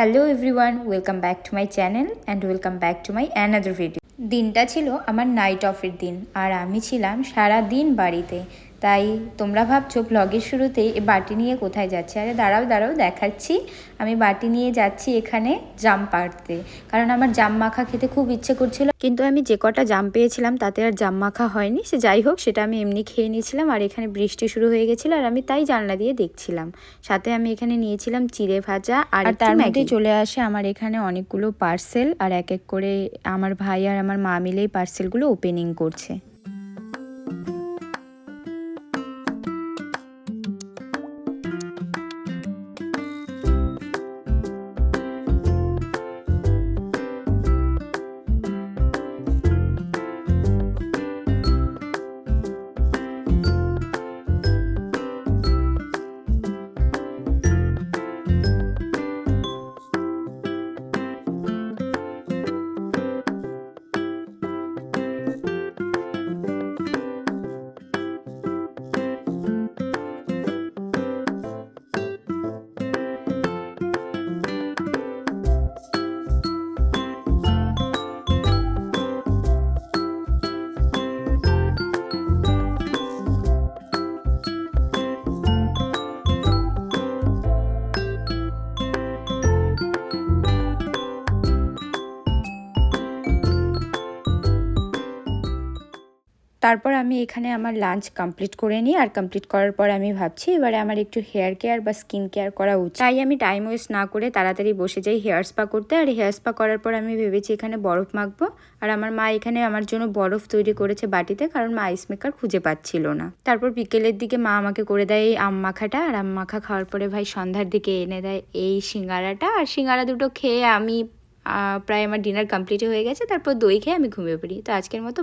Hello everyone welcome back to my channel and welcome back to my another video দিনটা ছিল আমার night অফের দিন আর আমি ছিলাম সারা দিন বাড়িতে। তাই তোমরা ভাবছ ব্লগের শুরুতেই এ বাটি নিয়ে কোথায় যাচ্ছে? আরে দাঁড়াও দাঁড়াও দেখাচ্ছি। আমি বাটি নিয়ে যাচ্ছি এখানে জাম পাড়তে। কারণ আমার জাম মাখা খেতে খুব ইচ্ছে করছিল। কিন্তু আমি যে কটা জাম পেয়েছিলাম তাতে আর জাম মাখা হয়নি। সে যাই হোক সেটা আমি এমনি খেয়ে নিয়েছিলাম আর এখানে বৃষ্টি শুরু হয়ে গেছিল আর আমি তাই জানলা দিয়ে দেখছিলাম। সাথে আমি এখানে নিয়েছিলাম চিড়ে ভাজা আর তার মধ্যে চলে আসে আমার এখানে অনেকগুলো পার্সেল আর এক এক করে আমার ভাই আর আমার মা মিলেই পার্সেলগুলো ওপেনিং করছে। তারপর আমি এখানে আমার লাঞ্চ কমপ্লিট করে নিই আর কমপ্লিট করার পর আমি ভাবছি এবারে আমার একটু হেয়ার কেয়ার বা স্কিন কেয়ার করা উচিত। তাই আমি টাইম ওয়েস্ট না করে তাড়াতাড়ি বসে যাই হেয়ার স্পা করতে আর হেয়ার স্পা করার পর আমি ভেবেছি এখানে বরফ মাখবো। আর আমার মা এখানে আমার জন্য বরফ তৈরি করেছে বাটিতে কারণ মা আইস মেকার খুঁজে পাচ্ছিল না। তারপর বিকেলের দিকে মা আমাকে করে দেয় এই আম মাখাটা আর আম মাখা খাওয়ার পরে ভাই সন্ধ্যার দিকে এনে দেয় এই সিঙ্গারাটা। আর সিঙ্গারা দুটো খেয়ে আমি প্রায় আমার ডিনার কমপ্লিট হয়ে গেছে। তারপর দই খেয়ে আমি ঘুমিয়ে পড়ি। তো আজকের মতো